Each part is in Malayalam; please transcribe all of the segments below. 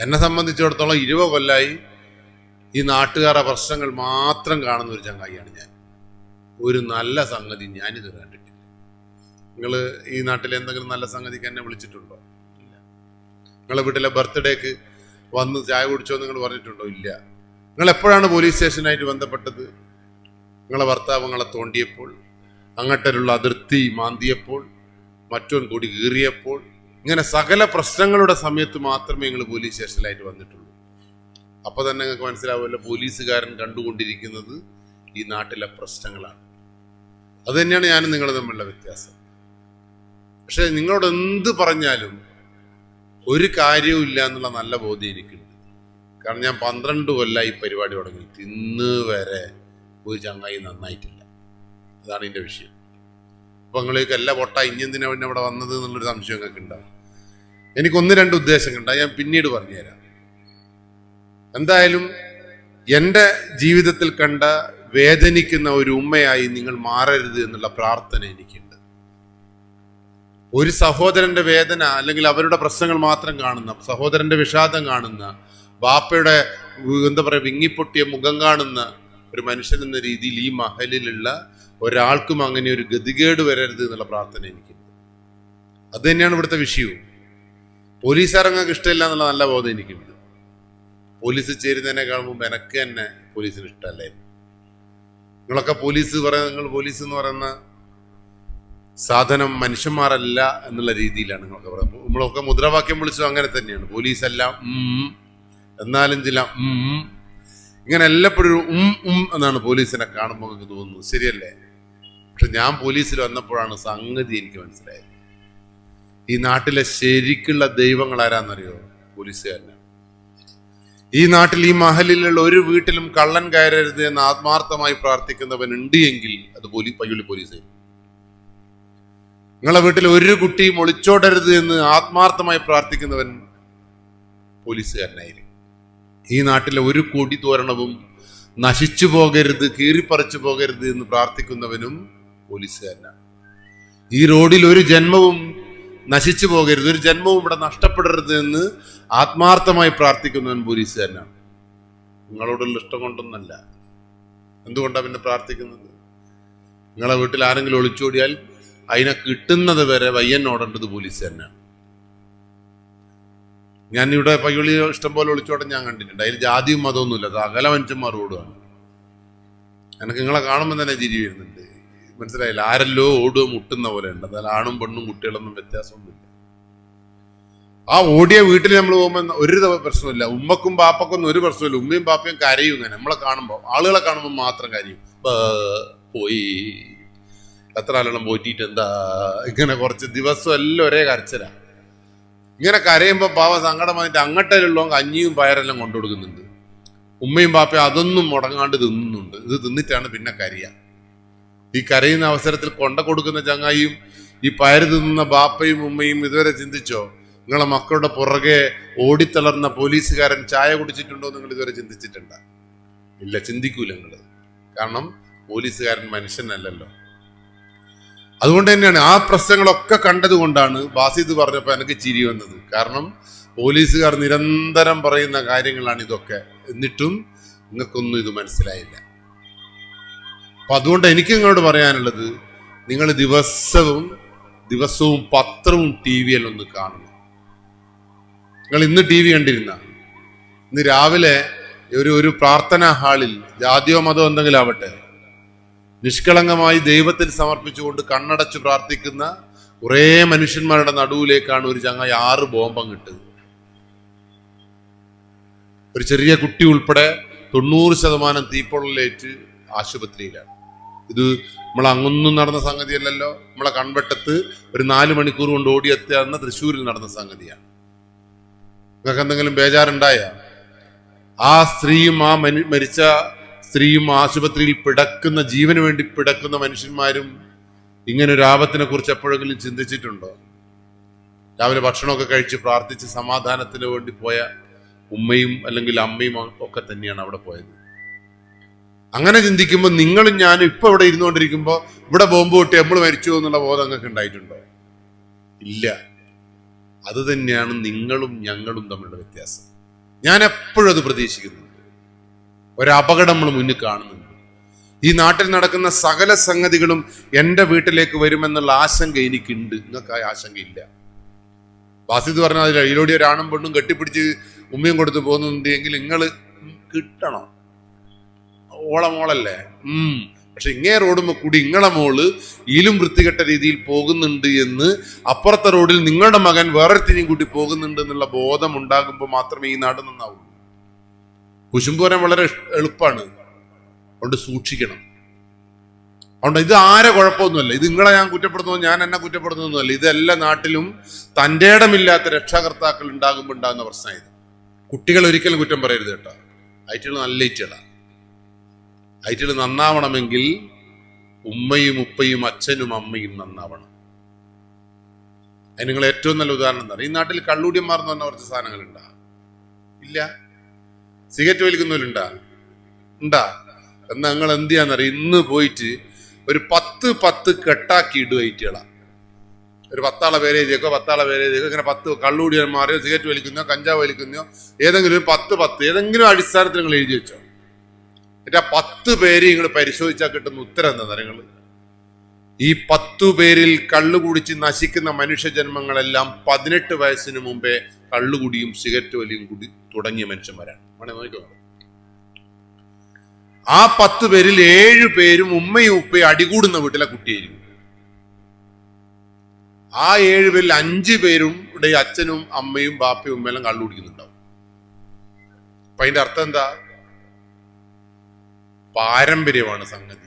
എന്നെ സംബന്ധിച്ചിടത്തോളം ഇരുപത് കൊല്ലായി ഈ നാട്ടുകാരുടെ പ്രശ്നങ്ങൾ മാത്രം കാണുന്ന ഒരു ചങ്ങായിയാണ് ഞാൻ. ഒരു നല്ല സംഗതി ഞാനിതുവരെ കണ്ടിട്ടില്ല. നിങ്ങൾ ഈ നാട്ടിൽ എന്തെങ്കിലും നല്ല സംഗതിക്ക് എന്നെ വിളിച്ചിട്ടുണ്ടോ? ഇല്ല. നിങ്ങളെ വീട്ടിലെ ബർത്ത്ഡേക്ക് വന്ന് ചായ കുടിച്ചോ നിങ്ങൾ പറഞ്ഞിട്ടുണ്ടോ? ഇല്ല. നിങ്ങൾ എപ്പോഴാണ് പോലീസ് സ്റ്റേഷനായിട്ട് ബന്ധപ്പെട്ടത്? നിങ്ങളെ ഭർത്താവ് നിങ്ങളെ തോണ്ടിയപ്പോൾ അങ്ങട്ടരുള്ള അതിർത്തി മാന്തിയപ്പോൾ മറ്റൊൻ കൂടി കീറിയപ്പോൾ ഇങ്ങനെ സകല പ്രശ്നങ്ങളുടെ സമയത്ത് മാത്രമേ നിങ്ങൾ പോലീസ് സ്റ്റേഷനിലായിട്ട് വന്നിട്ടുള്ളൂ. അപ്പൊ തന്നെ നിങ്ങൾക്ക് മനസ്സിലാവുമല്ലോ പോലീസുകാരൻ കണ്ടുകൊണ്ടിരിക്കുന്നത് ഈ നാട്ടിലെ പ്രശ്നങ്ങളാണ്. അത് തന്നെയാണ് ഞാനും നിങ്ങൾ തമ്മിലുള്ള വ്യത്യാസം. പക്ഷെ നിങ്ങളോട് എന്ത് പറഞ്ഞാലും ഒരു കാര്യവും ഇല്ല എന്നുള്ള നല്ല ബോധ്യം എനിക്കുണ്ട്. കാരണം ഞാൻ പന്ത്രണ്ട് ഈ പരിപാടി തുടങ്ങി. ഇന്ന് വരെ ഒരു ചങ്ങായി നന്നായിട്ടില്ല. അതാണ് എന്റെ വിഷയം. അപ്പൊ നിങ്ങളേക്ക് എല്ലാ പൊട്ട ഇഞ്ഞെന്തിനാ പിന്നെ അവിടെ വന്നത് എന്നുള്ളൊരു സംശയം നിങ്ങൾക്ക് ഉണ്ടാവും എനിക്ക് ഒന്ന് രണ്ട് ഉദ്ദേശങ്ങളുണ്ട്. ഞാൻ പിന്നീട് പറഞ്ഞുതരാം. എന്തായാലും എന്റെ ജീവിതത്തിൽ കണ്ട വേദനിക്കുന്ന ഒരു ഉമ്മയായി നിങ്ങൾ മാറരുത് എന്നുള്ള പ്രാർത്ഥന എനിക്കുണ്ട്. ഒരു സഹോദരന്റെ വേദന അല്ലെങ്കിൽ അവരുടെ പ്രശ്നങ്ങൾ മാത്രം കാണുന്ന സഹോദരന്റെ വിഷാദം കാണുന്ന ബാപ്പയുടെ എന്താ പറയുക വിങ്ങിപ്പൊട്ടിയ മുഖം കാണുന്ന ഒരു മനുഷ്യൻ എന്ന രീതിയിൽ ഈ മഹലിലുള്ള ഒരാൾക്കും അങ്ങനെ ഒരു ഗതികേട് വരരുത് എന്നുള്ള പ്രാർത്ഥന എനിക്കുണ്ട്. അത് തന്നെയാണ് ഇവിടുത്തെ വിഷയവും. പോലീസുകാരങ്ങൾക്ക് ഇഷ്ടമില്ല എന്നുള്ള നല്ല ബോധം എനിക്കുണ്ട് പോലീസ് ചേരുന്നതിനെ കാണുമ്പോൾ എനക്ക് തന്നെ പോലീസിന് ഇഷ്ടമല്ലായിരുന്നു നിങ്ങളൊക്കെ പോലീസ് പറയുന്ന നിങ്ങൾ പോലീസ് എന്ന് പറയുന്ന സാധനം മനുഷ്യന്മാരല്ല എന്നുള്ള രീതിയിലാണ് നിങ്ങളൊക്കെ പറയുന്നത്. നമ്മളൊക്കെ മുദ്രാവാക്യം വിളിച്ചത് അങ്ങനെ തന്നെയാണ്. പോലീസ് അല്ല ഉം എന്നാലും ചില ഇങ്ങനെ എല്ലപ്പോഴും ഒരു ഉം ഉം എന്നാണ് പോലീസിനെ കാണുമ്പോൾ എനിക്ക് തോന്നുന്നത്. ശരിയല്ലേ? പക്ഷെ ഞാൻ പോലീസിൽ വന്നപ്പോഴാണ് സംഗതി എനിക്ക് മനസ്സിലായത്. ഈ നാട്ടിലെ ശരിക്കുള്ള ദൈവങ്ങൾ ആരാന്നറിയോ? പോലീസുകാരനാണ് ഈ നാട്ടിൽ ഈ മഹലിലുള്ള ഒരു വീട്ടിലും കള്ളൻ കയറരുത് എന്ന് ആത്മാർത്ഥമായി പ്രാർത്ഥിക്കുന്നവൻ ഉണ്ട് എങ്കിൽ അത് പോലീ പയ്യുള്ളി പോലീസ് നിങ്ങളെ വീട്ടിൽ ഒരു കുട്ടിയും ഒളിച്ചോടരുത് എന്ന് ആത്മാർത്ഥമായി പ്രാർത്ഥിക്കുന്നവൻ പോലീസുകാരനായിരിക്കും. ഈ നാട്ടിലെ ഒരു കൊടി തോരണവും നശിച്ചു പോകരുത് കീറിപ്പറിച്ചു പോകരുത് എന്ന് പ്രാർത്ഥിക്കുന്നവനും പോലീസുകാരനാണ്. ഈ റോഡിൽ ഒരു ജന്മവും നശിച്ചു പോകരുത് ഒരു ജന്മവും ഇവിടെ നഷ്ടപ്പെടരുത് എന്ന് ആത്മാർത്ഥമായി പ്രാർത്ഥിക്കുന്നവൻ പോലീസുകാരനാണ് നിങ്ങളോടുള്ള ഇഷ്ടം കൊണ്ടൊന്നല്ല. എന്തുകൊണ്ടാണ് പിന്നെ പ്രാർത്ഥിക്കുന്നത്? നിങ്ങളെ വീട്ടിൽ ആരെങ്കിലും ഒളിച്ചോടിയാൽ അതിനെ കിട്ടുന്നത് വരെ വയ്യനോടേണ്ടത് പോലീസ് തന്നെയാണ് ഞാൻ ഇവിടെ പയ്യുള്ളി ഇഷ്ടംപോലെ ഒളിച്ചോടാൻ ഞാൻ കണ്ടിട്ടുണ്ട്. അതിൽ ജാതിയും മതമൊന്നുമില്ല. അകല മനുഷ്യന്മാർ ഓടുകയാണ് എനിക്ക് നിങ്ങളെ കാണുമ്പോൾ തന്നെ ചിരി വരുന്നുണ്ട്. മനസ്സിലായില്ല. ആരല്ലോ ഓടുക മുട്ടുന്ന പോലെ ഉണ്ട്. എന്നാൽ ആണും പെണ്ണും കുട്ടികളൊന്നും വ്യത്യാസമൊന്നുമില്ല. ആ ഓടിയ വീട്ടിൽ നമ്മൾ പോകുമ്പോൾ ഒരു പ്രശ്നമില്ല ഉമ്മക്കും ബാപ്പക്കൊന്നും ഒരു പ്രശ്നമില്ല ഉമ്മയും ബാപ്പയും കരയും ഇങ്ങനെ. നമ്മളെ കാണുമ്പോൾ ആളുകളെ കാണുമ്പോൾ മാത്രം കരയും. പോയി. എത്ര ആളുകളും പോറ്റിയിട്ട് എന്താ? ഇങ്ങനെ കുറച്ച് ദിവസം എല്ലാം ഒരേ കരച്ചില. ഇങ്ങനെ കരയുമ്പോൾ പാവ സങ്കടം വന്നിട്ട് അങ്ങോട്ടുള്ള കഞ്ഞിയും പയറെല്ലാം കൊണ്ടു കൊടുക്കുന്നുണ്ട് ഉമ്മയും പാപ്പയും അതൊന്നും മുടങ്ങാണ്ട് തിന്നുന്നുണ്ട്. ഇത് തിന്നിട്ടാണ് പിന്നെ കരയ. ഈ കരയുന്ന അവസരത്തിൽ കൊണ്ട കൊടുക്കുന്ന ചങ്ങായിയും ഈ പയരു തിന്നുന്ന ബാപ്പയും ഉമ്മയും ഇതുവരെ ചിന്തിച്ചോ? നിങ്ങളെ മക്കളുടെ പുറകെ ഓടിത്തളർന്ന പോലീസുകാരൻ ചായ കുടിച്ചിട്ടുണ്ടോ നിങ്ങൾ ഇതുവരെ ചിന്തിച്ചിട്ടുണ്ട്? ഇല്ല ചിന്തിക്കൂല നിങ്ങൾ കാരണം പോലീസുകാരൻ മനുഷ്യനല്ലല്ലോ. അതുകൊണ്ട് തന്നെയാണ് ആ പ്രശ്നങ്ങളൊക്കെ കണ്ടതുകൊണ്ടാണ് ബാസിദ് പറഞ്ഞപ്പോൾ എനിക്ക് ചിരി വന്നത്. കാരണം പോലീസുകാർ നിരന്തരം പറയുന്ന കാര്യങ്ങളാണ് ഇതൊക്കെ. എന്നിട്ടും നിങ്ങൾക്കൊന്നും ഇത് മനസ്സിലായില്ല. അപ്പൊ അതുകൊണ്ട് എനിക്ക് നിങ്ങളോട് പറയാനുള്ളത് നിങ്ങൾ ദിവസവും ദിവസവും പത്രവും ടി വിയിലും ഒന്ന് കാണണം. നിങ്ങൾ ഇന്ന് ടി വി കണ്ടിരുന്ന ഇന്ന് രാവിലെ ഒരു ഒരു പ്രാർത്ഥനാ ഹാളിൽ ജാതിയോ മതോ എന്തെങ്കിലും ആവട്ടെ നിഷ്കളങ്കമായി ദൈവത്തിൽ സമർപ്പിച്ചുകൊണ്ട് കണ്ണടച്ച് പ്രാർത്ഥിക്കുന്ന കുറേ മനുഷ്യന്മാരുടെ നടുവിലേക്കാണ് ഒരു ചങ്ങായി ആറ് ബോംബം കിട്ടുന്നത്. ഒരു ചെറിയ കുട്ടി ഉൾപ്പെടെ തൊണ്ണൂറ് ശതമാനം തീപ്പൊള്ളലേറ്റ് ആശുപത്രിയിലാണ്. ഇത് നമ്മൾ അങ്ങൊന്നും നടന്ന സംഗതിയല്ലല്ലോ. നമ്മളെ കൺവെട്ടത്ത് ഒരു നാല് മണിക്കൂർ കൊണ്ട് ഓടിയെത്തിയാകുന്ന തൃശ്ശൂരിൽ നടന്ന സംഗതിയാണ്. നിങ്ങൾക്ക് എന്തെങ്കിലും ബേജാറുണ്ടായ? ആ സ്ത്രീയും ആ മരിച്ച സ്ത്രീയും ആശുപത്രിയിൽ പിടക്കുന്ന ജീവന് വേണ്ടി പിടക്കുന്ന മനുഷ്യന്മാരും ഇങ്ങനെ ഒരു ആപത്തിനെ കുറിച്ച് എപ്പോഴെങ്കിലും ചിന്തിച്ചിട്ടുണ്ടോ? രാവിലെ ഭക്ഷണമൊക്കെ കഴിച്ച് പ്രാർത്ഥിച്ച് സമാധാനത്തിന് വേണ്ടി പോയ ഉമ്മയും അല്ലെങ്കിൽ അമ്മയും ഒക്കെ തന്നെയാണ് അവിടെ പോയത്. അങ്ങനെ ചിന്തിക്കുമ്പോൾ നിങ്ങളും ഞാനും ഇപ്പൊ ഇവിടെ ഇരുന്നുകൊണ്ടിരിക്കുമ്പോൾ ഇവിടെ ബോംബ് പൊട്ടി നമ്മൾ മരിച്ചു എന്നുള്ള ബോധം നിങ്ങൾക്ക് ഉണ്ടായിട്ടുണ്ടോ? ഇല്ല. അത് തന്നെയാണ് നിങ്ങളും ഞങ്ങളും തമ്മിലുള്ള വ്യത്യാസം. ഞാൻ എപ്പോഴും അത് പ്രതീക്ഷിക്കുന്നുണ്ട്. ഒരപകടം നമ്മൾ മുന്നിൽ കാണുന്നുണ്ട്. ഈ നാട്ടിൽ നടക്കുന്ന സകല സംഗതികളും എന്റെ വീട്ടിലേക്ക് വരുമെന്നുള്ള ആശങ്ക എനിക്കുണ്ട്. നിങ്ങൾക്ക് ആ ആശങ്കയില്ല. വാസിത് പറഞ്ഞാൽ അതിലൂടെ ഒരാണും പെണ്ണും കെട്ടിപ്പിടിച്ച് ഉമ്മയും കൊടുത്ത് പോകുന്നുണ്ട് എങ്കിൽ നിങ്ങൾ കിട്ടണം. ഓള മോളല്ലേ ഉം. പക്ഷെ ഇങ്ങേ റോഡുമ്പോ കൂടി ഇങ്ങളെ മോൾ ഇതിലും വൃത്തികെട്ട രീതിയിൽ പോകുന്നുണ്ട് എന്ന് അപ്പുറത്തെ റോഡിൽ നിങ്ങളുടെ മകൻ വേറൊരുത്തിനെയും കൂട്ടി പോകുന്നുണ്ട് എന്നുള്ള ബോധം ഉണ്ടാകുമ്പോൾ മാത്രമേ ഈ നാട് നന്നാവൂ. കുശുമ്പ് വരാൻ വളരെ എളുപ്പമാണ് അതുകൊണ്ട് സൂക്ഷിക്കണം. അതുകൊണ്ട് ഇത് ആരെ കുഴപ്പമൊന്നുമല്ല. ഇത് നിങ്ങളെ ഞാൻ കുറ്റപ്പെടുത്തുന്നു ഞാൻ എന്നെ കുറ്റപ്പെടുത്തുന്നൊന്നുമല്ല ഇതെല്ലാ നാട്ടിലും തന്റെ ഇടമില്ലാത്ത രക്ഷാകർത്താക്കൾ ഉണ്ടാകുമ്പോൾ ഉണ്ടാകുന്ന പ്രശ്നമായത്. കുട്ടികൾ ഒരിക്കലും കുറ്റം പറയരുത് കേട്ടോ. ഐറ്റുകൾ നല്ല ഇറ്റകളാണ് ഐറ്റുകൾ നന്നാവണമെങ്കിൽ ഉമ്മയും ഉപ്പയും അച്ഛനും അമ്മയും നന്നാവണം. അതിന് നിങ്ങൾ ഏറ്റവും നല്ല ഉദാഹരണം എന്താ? ഈ നാട്ടിൽ കള്ളൂടിയന്മാർ എന്ന് പറഞ്ഞ കുറച്ച് സാധനങ്ങളുണ്ടാ? ഇല്ല? സിഗരറ്റ് വലിക്കുന്നവരുണ്ടാ? ഉണ്ടാ. എന്നാ നിങ്ങൾ എന്ത് ചെയ്യാന്നറിയ? ഇന്ന് പോയിട്ട് ഒരു പത്ത് പത്ത് കെട്ടാക്കി ഇടുക ഐറ്റുകളാ ഒരു പത്താളെ പേരെ ചെയ്തേക്കോ പത്താളെ പേരെ ചെയ്തേക്കോ ഇങ്ങനെ പത്ത് കള്ളുകൂടിയന്മാരെയോ സിഗരറ്റ് വലിക്കുന്നോ കഞ്ചാവ് വലിക്കുന്നോ ഏതെങ്കിലും ഒരു പത്ത് പത്ത് ഏതെങ്കിലും അടിസ്ഥാനത്തിൽ നിങ്ങൾ എഴുതി വെച്ചോ. ആ പത്ത് പേര് നിങ്ങൾ പരിശോധിച്ചാൽ കിട്ടുന്ന ഉത്തരം എന്താ നിങ്ങൾ ഈ പത്തു പേരിൽ കള്ളു കുടിച്ച് നശിക്കുന്ന മനുഷ്യജന്മങ്ങളെല്ലാം പതിനെട്ട് വയസ്സിന് മുമ്പേ കള്ളുകുടിയും സിഗരറ്റ് വലിയും കൂടി തുടങ്ങിയ മനുഷ്യന്മാരാണ്. ആ പത്ത് പേരിൽ ഏഴു പേരും ഉമ്മയും ഉപ്പയും അടികൂടുന്ന വീട്ടിലെ കുട്ടിയായിരിക്കും. ആ ഏഴു പേരിൽ അഞ്ചു പേരും ഇവിടെ അച്ഛനും അമ്മയും ബാപ്പയും ഉമ്മയെല്ലാം കള്ളു കുടിക്കുന്നുണ്ടാവും. അപ്പൊ അതിന്റെ അർത്ഥം എന്താ? പാരമ്പര്യമാണ് സംഗതി.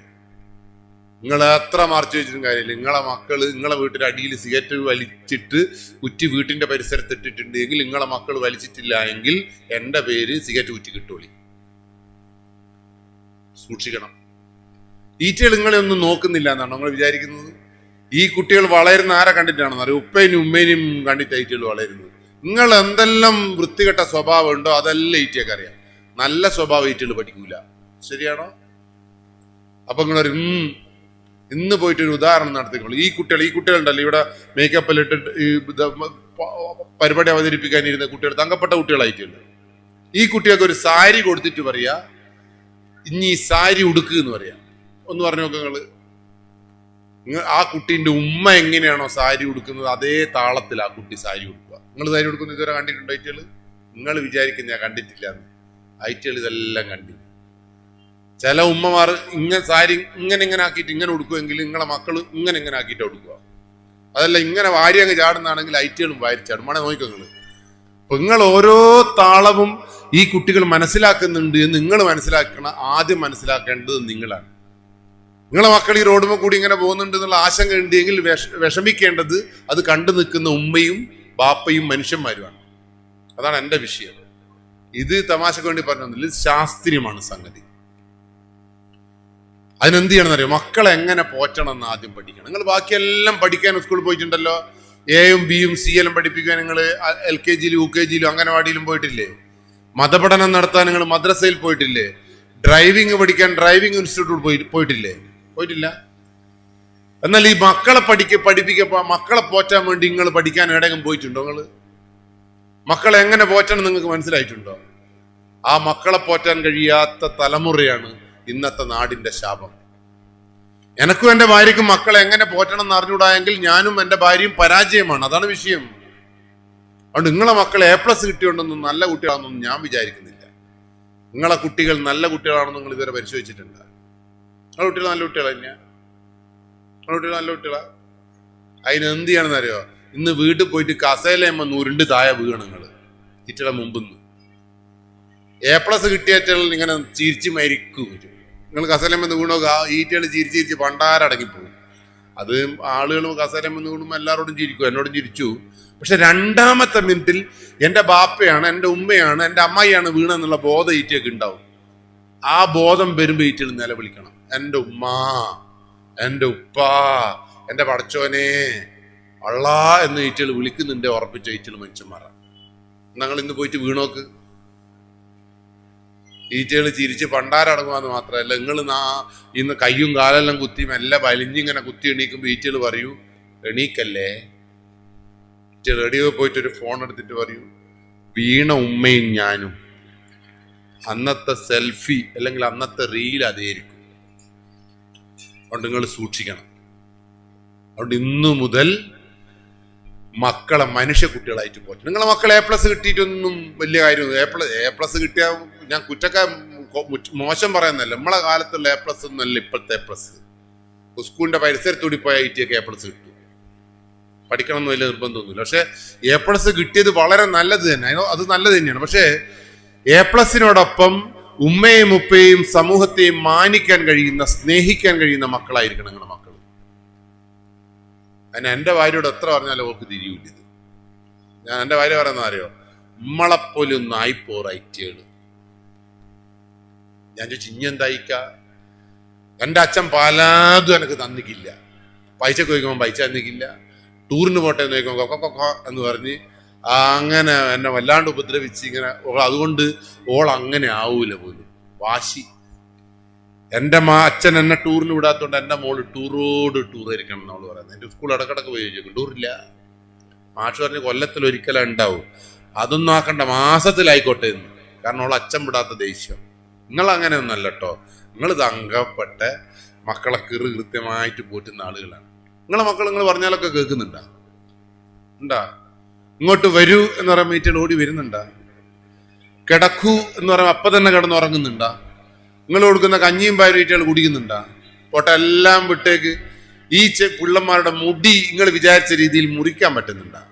നിങ്ങൾ എത്ര മറച്ചു വെച്ചിട്ടും കാര്യമില്ല. നിങ്ങളെ മക്കൾ നിങ്ങളെ വീട്ടിൽ അടിയിൽ സിഗരറ്റ് വലിച്ചിട്ട് കുറ്റി വീട്ടിന്റെ പരിസരത്ത് ഇട്ടിട്ടുണ്ട് എങ്കിൽ നിങ്ങളെ മക്കൾ വലിച്ചിട്ടില്ല എങ്കിൽ എന്റെ പേര് സിഗരറ്റ് കുറ്റി കിട്ടോളി. സൂക്ഷിക്കണം. ഈറ്റകൾ നിങ്ങളെ ഒന്നും നോക്കുന്നില്ല എന്നാണ് നമ്മൾ വിചാരിക്കുന്നത്. ഈ കുട്ടികൾ വളരുന്ന ആരെ കണ്ടിട്ടാണെന്ന് അറിയാം? ഉപ്പേനും ഉമ്മേനും കണ്ടിട്ട് ഈറ്റകൾ വളരുന്നത്. നിങ്ങൾ എന്തെല്ലാം വൃത്തികെട്ട സ്വഭാവം ഉണ്ടോ അതെല്ലാം ഈറ്റയൊക്കെ അറിയാം. നല്ല സ്വഭാവം ഈറ്റകൾ പഠിക്കൂല. ശരിയാണോ? അപ്പൊ നിങ്ങൾ ഒരു ഇന്ന് പോയിട്ട് ഒരു ഉദാഹരണം നടത്തിക്കോളൂ. ഈ കുട്ടികൾ ഈ കുട്ടികളുണ്ടല്ലോ ഇവിടെ മേക്കപ്പ് എല്ലാം ഇട്ടിട്ട് ഈ പരിപാടി അവതരിപ്പിക്കാനിരുന്ന കുട്ടികൾ തങ്കപ്പെട്ട കുട്ടികളായിട്ടുണ്ട് ഈ കുട്ടികൾക്ക് ഒരു സാരി കൊടുത്തിട്ട് പറയാ ഇനി ഈ സാരി ഉടുക്കുക എന്ന് പറയാം. ഒന്ന് പറഞ്ഞു നോക്ക് നിങ്ങൾ ആ കുട്ടീന്റെ ഉമ്മ എങ്ങനെയാണോ സാരി ഉടുക്കുന്നത് അതേ താളത്തിൽ ആ കുട്ടി സാരി ഉടുക്കുക. നിങ്ങൾ സാരി ഉടുക്കുന്നത് ഇതുവരെ കണ്ടിട്ടുണ്ടോ ഐറ്റുകൾ നിങ്ങൾ വിചാരിക്കുന്ന ഞാൻ കണ്ടിട്ടില്ല ഐറ്റുകൾ ഇതെല്ലാം കണ്ടില്ല ചില ഉമ്മമാർ ഇങ്ങനെ സാരി ഇങ്ങനെ ഇങ്ങനെ ആക്കിയിട്ട് ഇങ്ങനെ ഉടുക്കുമെങ്കിൽ നിങ്ങളെ മക്കൾ ഇങ്ങനെ ഇങ്ങനെ ആക്കിയിട്ട് ഉടുക്കുക. അതല്ല ഇങ്ങനെ വാരി അങ്ങ് ചാടുന്നതാണെങ്കിൽ ഐറ്റുകളും വാരി ചാടും. മണെ നോക്കിക്കോ നിങ്ങൾ അപ്പൊ നിങ്ങൾ ഓരോ താളവും ഈ കുട്ടികൾ മനസ്സിലാക്കുന്നുണ്ട് എന്ന് നിങ്ങൾ മനസ്സിലാക്കണം ആദ്യം മനസ്സിലാക്കേണ്ടത് നിങ്ങളാണ്. നിങ്ങളെ മക്കൾ ഈ റോഡുമ കൂടി ഇങ്ങനെ പോകുന്നുണ്ട് എന്നുള്ള ആശങ്ക ഉണ്ടെങ്കിൽ വിഷ- വിഷമിക്കേണ്ടത് അത് കണ്ടു നിൽക്കുന്ന ഉമ്മയും ബാപ്പയും മനുഷ്യന്മാരുമാണ്. അതാണ് എന്റെ വിഷയം. ഇത് തമാശക്ക് വേണ്ടി പറഞ്ഞൊന്നുമില്ല ഇത് ശാസ്ത്രീയമാണ് സംഗതി. അതിനെന്ത് ചെയ്യണം അറിയോ മക്കളെ എങ്ങനെ പോറ്റണം എന്ന് ആദ്യം പഠിക്കണം. നിങ്ങൾ ബാക്കിയെല്ലാം പഠിക്കാൻ സ്കൂളിൽ പോയിട്ടുണ്ടല്ലോ? എയും ബിയും സി എല്ലാം പഠിപ്പിക്കാൻ നിങ്ങൾ എൽ കെ ജിയിലും യു കെ ജിയിലും അംഗനവാടിയിലും പോയിട്ടില്ലേ? മതപഠനം നടത്താൻ നിങ്ങൾ മദ്രസയിൽ പോയിട്ടില്ലേ? ഡ്രൈവിംഗ് പഠിക്കാൻ ഡ്രൈവിംഗ് ഇൻസ്റ്റിറ്റ്യൂട്ടിൽ പോയി പോയിട്ടില്ലേ? പോയിട്ടില്ല. എന്നാൽ ഈ മക്കളെ പഠിക്ക പഠിപ്പിക്ക മക്കളെ പോറ്റാൻ വേണ്ടി നിങ്ങൾ പഠിക്കാൻ എവിടെയെങ്കിലും പോയിട്ടുണ്ടോ നിങ്ങൾ മക്കളെ എങ്ങനെ പോറ്റണം നിങ്ങൾക്ക് മനസ്സിലായിട്ടുണ്ടോ? ആ മക്കളെ പോറ്റാൻ കഴിയാത്ത തലമുറയാണ് ഇന്നത്തെ നാടിന്റെ ശാപം. എനക്കും എന്റെ ഭാര്യയ്ക്കും മക്കളെ എങ്ങനെ പോറ്റണം എന്ന് അറിഞ്ഞൂടായെങ്കിൽ ഞാനും എന്റെ ഭാര്യയും പരാജയമാണ്. അതാണ് വിഷയം. അതുകൊണ്ട് നിങ്ങളെ മക്കളെ എ പ്ലസ് കിട്ടിയുണ്ടെന്നും നല്ല കുട്ടികളാണെന്നൊന്നും ഞാൻ വിചാരിക്കുന്നില്ല. നിങ്ങളെ കുട്ടികൾ നല്ല കുട്ടികളാണെന്ന് നിങ്ങൾ ഇതുവരെ പരിശോധിച്ചിട്ടുണ്ട്? നിങ്ങളെ കുട്ടികൾ നല്ല കുട്ടികളാ തന്നെയാ നിങ്ങളെ കുട്ടികൾ നല്ല കുട്ടികളാ? അതിന് എന്ത് ചെയ്യണമെന്ന് അറിയോ? ഇന്ന് വീട്ടിൽ പോയിട്ട് കസേലയമ്മ നൂരുണ്ട് താഴെ വീണ് നിങ്ങൾ ഇറ്റയുടെ നിന്ന് എ പ്ലസ് കിട്ടിയേറ്റകൾ ഇങ്ങനെ ചിരിച്ചു മരിക്കും നിങ്ങൾ കസേലയമ്മ വീണോ ഈറ്റകൾ ചിരിച്ച് ചിരിച്ച് പണ്ടാരടങ്ങിപ്പോകും അത് ആളുകൾ കസേരമ്മ വീണുമ്പോൾ എല്ലാവരോടും ചിരിക്കും എന്നോടും ചിരിച്ചു. പക്ഷെ രണ്ടാമത്തെ മിനിറ്റിൽ എന്റെ ബാപ്പയാണ് എന്റെ ഉമ്മയാണ് എന്റെ അമ്മായിയാണ് വീണെന്നുള്ള ബോധം ഈറ്റയൊക്കെ ഉണ്ടാവും. ആ ബോധം വരുമ്പോൾ ഈറ്റകൾ നിലവിളിക്കണം. എന്റെ ഉമ്മ എന്റെ ഉപ്പ എന്റെ പടച്ചോനെ അള്ളാ എന്ന് ഈറ്റകൾ വിളിക്കുന്നുണ്ട് ഉറപ്പിച്ച ഈറ്റകൾ മനുഷ്യന്മാരാണ് ഞങ്ങൾ ഇന്ന് പോയിട്ട് വീണോക്ക് ഈറ്റകൾ ചിരിച്ച് പണ്ടാരടങ്ങുവാന്ന് മാത്രമല്ല നിങ്ങൾ നാ ഇന്ന് കയ്യും കാലെല്ലാം കുത്തി മെല്ലെ വലിഞ്ഞിങ്ങനെ കുത്തി എണീക്കുമ്പോൾ ഈറ്റകൾ പറയൂ എണീക്കല്ലേ? ഈച്ചകൾ റേഡിയോ പോയിട്ട് ഒരു ഫോൺ എടുത്തിട്ട് പറയൂ വീണ ഉമ്മയും ഞാനും അന്നത്തെ സെൽഫി അല്ലെങ്കിൽ അന്നത്തെ റീൽ അതേരിക്കും അതുകൊണ്ട് നിങ്ങൾ സൂക്ഷിക്കണം. അതുകൊണ്ട് ഇന്നു മുതൽ മക്കളെ മനുഷ്യ കുട്ടികളായിട്ട് പോറ്റും നിങ്ങളെ മക്കളെ എ പ്ലസ് കിട്ടിയിട്ടൊന്നും വലിയ കാര്യമൊന്നും എ പ്ലസ് എ പ്ലസ് കിട്ടിയ ഞാൻ കുറ്റക്കാർ മോശം പറയുന്നല്ല നമ്മളെ കാലത്തുള്ള എ പ്ലസ് ഒന്നല്ല ഇപ്പോഴത്തെ എ പ്ലസ് സ്കൂളിന്റെ പരിസരത്തൂടി പോയ ഒക്കെ എ പ്ലസ് കിട്ടും. പഠിക്കണം എന്ന് വലിയ നിർബന്ധമൊന്നുമില്ല. പക്ഷെ എ പ്ലസ് കിട്ടിയത് വളരെ നല്ലത് തന്നെ. അത് നല്ലത് തന്നെയാണ്. പക്ഷേ എ പ്ലസിനോടൊപ്പം ഉമ്മയും ഉപ്പയും സമൂഹത്തെയും മാനിക്കാൻ കഴിയുന്ന സ്നേഹിക്കാൻ കഴിയുന്ന മക്കളായിരിക്കണം നിങ്ങളുടെ മക്കൾ അതിന് എന്റെ ഭാര്യയോട് എത്ര പറഞ്ഞാലും ഓർക്ക് തിരിയൂല ഇത്. ഞാൻ എന്റെ ഭാര്യ പറയുന്ന അറിയോ നമ്മളെപ്പോലും നായിപ്പോ റൈറ്റുകൾ ഞാൻ ചോദിച്ചു ഇനി എന്തായിക്ക എന്റെ അച്ഛൻ പാലാതും എനിക്ക് തന്നിക്കില്ല. പൈസ ചോദിക്കുമ്പോൾ പൈസ തന്നിക്കില്ല. ടൂറിന് പോട്ടെ എന്ന് ചോദിക്കുമ്പോൾ കൊക്ക എന്ന് പറഞ്ഞ് അങ്ങനെ എന്നെ വല്ലാണ്ട് ഉപദ്രവിച്ച് ഇങ്ങനെ അതുകൊണ്ട് ഓൾ അങ്ങനെ ആവൂല പോലും. വാശി. എന്റെ മാ അച്ഛൻ എന്നെ ടൂറിന് വിടാത്തോണ്ട് എന്റെ മോൾ ടൂറോട് ടൂർ ആയിരിക്കണം എന്നവൾ പറയുന്നത്. എന്റെ സ്കൂൾ ഇടക്കിടക്ക് പോയി ചോദിക്കും ടൂറില്ല? മാഷ് പറഞ്ഞ് കൊല്ലത്തിൽ ഒരിക്കലും ഉണ്ടാവും. അതൊന്നും ആക്കണ്ട മാസത്തിലായിക്കോട്ടെ എന്ന്. കാരണം ഓൾ അച്ഛൻ വിടാത്ത ദേഷ്യം. നിങ്ങൾ അങ്ങനെ ഒന്നല്ല കേട്ടോ നിങ്ങൾ അംഗപ്പെട്ട മക്കളെ കിറു കൃത്യമായിട്ട് പോറ്റുന്ന ആളുകളാണ്. നിങ്ങളെ മക്കൾ നിങ്ങൾ പറഞ്ഞാലൊക്കെ കേൾക്കുന്നുണ്ടാ? ഉണ്ടാ? ഇങ്ങോട്ട് വരൂ എന്ന് പറയുമ്പോൾ മീറ്റിൽ ഓടി വരുന്നുണ്ടാ? കിടക്കൂ എന്ന് പറയുമ്പോൾ അപ്പം തന്നെ കിടന്നുറങ്ങുന്നുണ്ടാ നിങ്ങൾ കൊടുക്കുന്ന കഞ്ഞിയും പയറീറ്റുകൾ കുടിക്കുന്നുണ്ടാ? പോട്ടെ എല്ലാം വിട്ടേക്ക്. ഈ പിള്ളന്മാരുടെ മുടി നിങ്ങൾ വിചാരിച്ച രീതിയിൽ മുറിക്കാൻ പറ്റുന്നുണ്ടാ?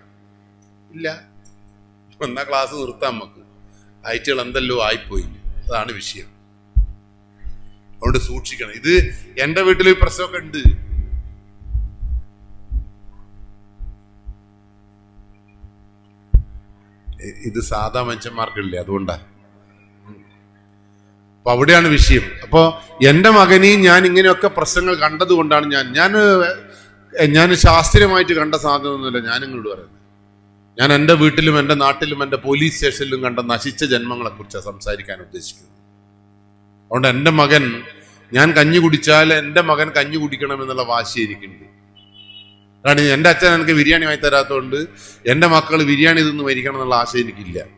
ഇല്ല. എന്നാ ക്ലാസ് നിർത്താം നമുക്ക്? ആയിട്ടുകൾ എന്തെല്ലോ ആയിപ്പോയി. അതാണ് വിഷയം. അതുകൊണ്ട് സൂക്ഷിക്കണം. ഇത് എന്റെ വീട്ടിൽ പ്രശ്നമൊക്കെ ഉണ്ട്. ഇത് സാധാ മനുഷ്യന്മാർക്കില്ലേ? അതുകൊണ്ടാ. അപ്പൊ അവിടെയാണ് വിഷയം. അപ്പോ എന്റെ മകനെയും ഞാൻ ഇങ്ങനെയൊക്കെ പ്രശ്നങ്ങൾ കണ്ടതുകൊണ്ടാണ് ഞാൻ. ഞാൻ ഞാൻ ശാസ്ത്രീയമായിട്ട് കണ്ട സാധനമൊന്നുമില്ല. ഞാൻ നിങ്ങളോട് പറയുന്നത്. ഞാൻ എന്റെ വീട്ടിലും എന്റെ നാട്ടിലും എന്റെ പോലീസ് സ്റ്റേഷനിലും കണ്ട നശിച്ച ജന്മങ്ങളെ കുറിച്ചാണ് സംസാരിക്കാൻ ഉദ്ദേശിക്കുന്നത്. അതുകൊണ്ട് എന്റെ മകൻ ഞാൻ കഞ്ഞി കുടിച്ചാൽ എന്റെ മകൻ കഞ്ഞി കുടിക്കണം എന്നുള്ള വാശി എനിക്കുണ്ട്. കാരണം എന്റെ അച്ഛൻ എനിക്ക് ബിരിയാണി വാങ്ങി തരാത്തതുകൊണ്ട് എന്റെ മക്കൾ ബിരിയാണി തിന്ന് മരിക്കണം എന്നുള്ള ആശ എനിക്കില്ല.